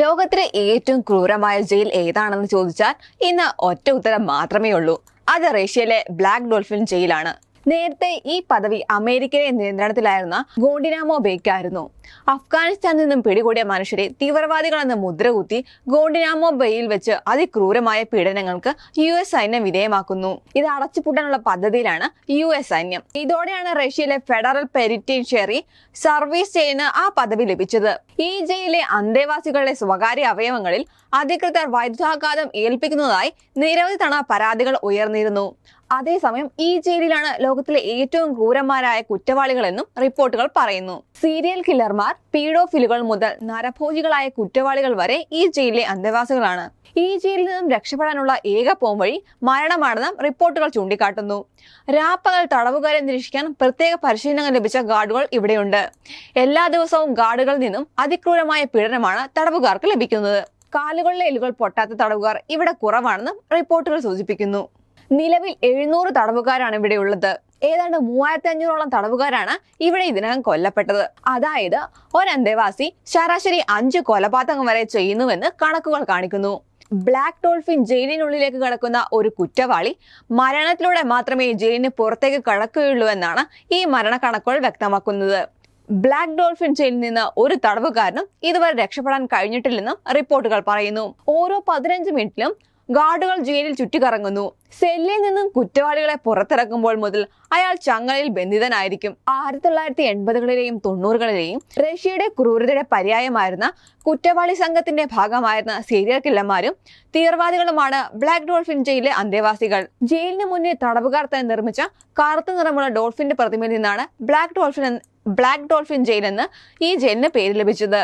ലോകത്തിലെ ഏറ്റവും ക്രൂരമായ ജയിൽ ഏതാണെന്ന് ചോദിച്ചാൽ ഇന്ന് ഒറ്റ ഉത്തരം മാത്രമേ ഉള്ളൂ അത് റഷ്യയിലെ ബ്ലാക്ക് ഡോൾഫിൻ ജയിലാണ്. നേരത്തെ ഈ പദവി അമേരിക്കയുടെ നിയന്ത്രണത്തിലായിരുന്ന ഗോണ്ടിനാമോ ബേക്കായിരുന്നു അഫ്ഗാനിസ്ഥാനിൽ നിന്നും പിടികൂടിയ മനുഷ്യരെ തീവ്രവാദികളെന്ന് മുദ്രകുത്തി ഗോണ്ടിനാമോ ബേയിൽ വെച്ച് അതിക്രൂരമായ പീഡനങ്ങൾക്ക് യു എസ് സൈന്യം വിധേയമാക്കുന്നു. ഇത് അടച്ചുപൂട്ടാനുള്ള പദ്ധതിയിലാണ് യു എസ് സൈന്യം. ഇതോടെയാണ് റഷ്യയിലെ ഫെഡറൽ പെരിറ്റൻഷ്യറി സർവീസ് ജയിലിന് ആ പദവി ലഭിച്ചത്. ഈ ജയിലിലെ അന്തേവാസികളുടെ സ്വകാര്യ അവയവങ്ങളിൽ അധികൃതർ വൈദ്യുതാഘാതം ഏൽപ്പിക്കുന്നതായി നിരവധി തവണ പരാതികൾ ഉയർന്നിരുന്നു. അതേസമയം ഈ ജയിലിലാണ് ലോകത്തിലെ ഏറ്റവും ക്രൂരന്മാരായ കുറ്റവാളികളെന്നും റിപ്പോർട്ടുകൾ പറയുന്നു. സീരിയൽ കില്ലർമാർ പീഡോഫിലുകൾ മുതൽ നരഭോജികളായ കുറ്റവാളികൾ വരെ ഈ ജയിലിലെ അന്തേവാസികളാണ്. ഈ ജയിലിൽ നിന്നും രക്ഷപ്പെടാനുള്ള ഏക പോംവഴി മരണമാണെന്നും റിപ്പോർട്ടുകൾ ചൂണ്ടിക്കാട്ടുന്നു. രാപ്പകൽ തടവുകാരെ നിരീക്ഷിക്കാൻ പ്രത്യേക പരിശീലനം ലഭിച്ച ഗാർഡുകൾ ഇവിടെയുണ്ട്. എല്ലാ ദിവസവും ഗാർഡുകളിൽ നിന്നും അതിക്രൂരമായ പീഡനമാണ് തടവുകാർക്ക് ലഭിക്കുന്നത്. കാലുകളിലെ എല്ലുകൾ പൊട്ടാത്ത തടവുകാർ ഇവിടെ കുറവാണെന്നും റിപ്പോർട്ടുകൾ സൂചിപ്പിക്കുന്നു. നിലവിൽ എഴുന്നൂറ് തടവുകാരാണ് ഇവിടെ ഉള്ളത് ഏതാണ്ട് മൂവായിരത്തി അഞ്ഞൂറോളം തടവുകാരാണ് ഇവിടെ ഇതിനകം കൊല്ലപ്പെട്ടത്. അതായത് ഒരന്തേവാസി ശരാശരി അഞ്ച് കൊലപാതകം വരെ ചെയ്യുന്നുവെന്ന് കണക്കുകൾ കാണിക്കുന്നു. ബ്ലാക്ക് ഡോൾഫിൻ ജയിലിനുള്ളിലേക്ക് കടക്കുന്ന ഒരു കുറ്റവാളി മരണത്തിലൂടെ മാത്രമേ ജയിലിന് പുറത്തേക്ക് കടക്കുകയുള്ളൂ എന്നാണ് ഈ മരണക്കണക്കുകൾ വ്യക്തമാക്കുന്നത്. ബ്ലാക്ക് ഡോൾഫിൻ ജയിലിൽ നിന്ന് ഒരു തടവുകാരനും ഇതുവരെ രക്ഷപ്പെടാൻ കഴിഞ്ഞിട്ടില്ലെന്നും റിപ്പോർട്ടുകൾ പറയുന്നു. ഓരോ പതിനഞ്ച് മിനിറ്റിലും ഗാർഡുകൾ ജയിലിൽ ചുറ്റിക്കറങ്ങുന്നു. സെല്ലിൽ നിന്നും കുറ്റവാളികളെ പുറത്തിറക്കുമ്പോൾ മുതൽ അയാൾ ചങ്ങലയിൽ ബന്ധിതനായിരിക്കും. ആയിരത്തി തൊള്ളായിരത്തി എൺപതുകളിലെയും തൊണ്ണൂറുകളിലെയും റഷ്യയുടെ ക്രൂരതയുടെ പര്യായമായിരുന്ന കുറ്റവാളി സംഘത്തിന്റെ ഭാഗമായിരുന്ന സീരിയൽ കില്ലന്മാരും തീവ്രവാദികളുമാണ് ബ്ലാക്ക് ഡോൾഫിൻ ജയിലിലെ അന്തേവാസികൾ. ജയിലിന് മുന്നിൽ തടവുകാർ തന്നെ നിർമ്മിച്ച കറുത്ത നിറമുള്ള ഡോൾഫിന്റെ പ്രതിമയിൽ നിന്നാണ് black dolphin black dolphin jail എന്ന് ഈ ജയിലിന് പേര് ലഭിച്ചത്.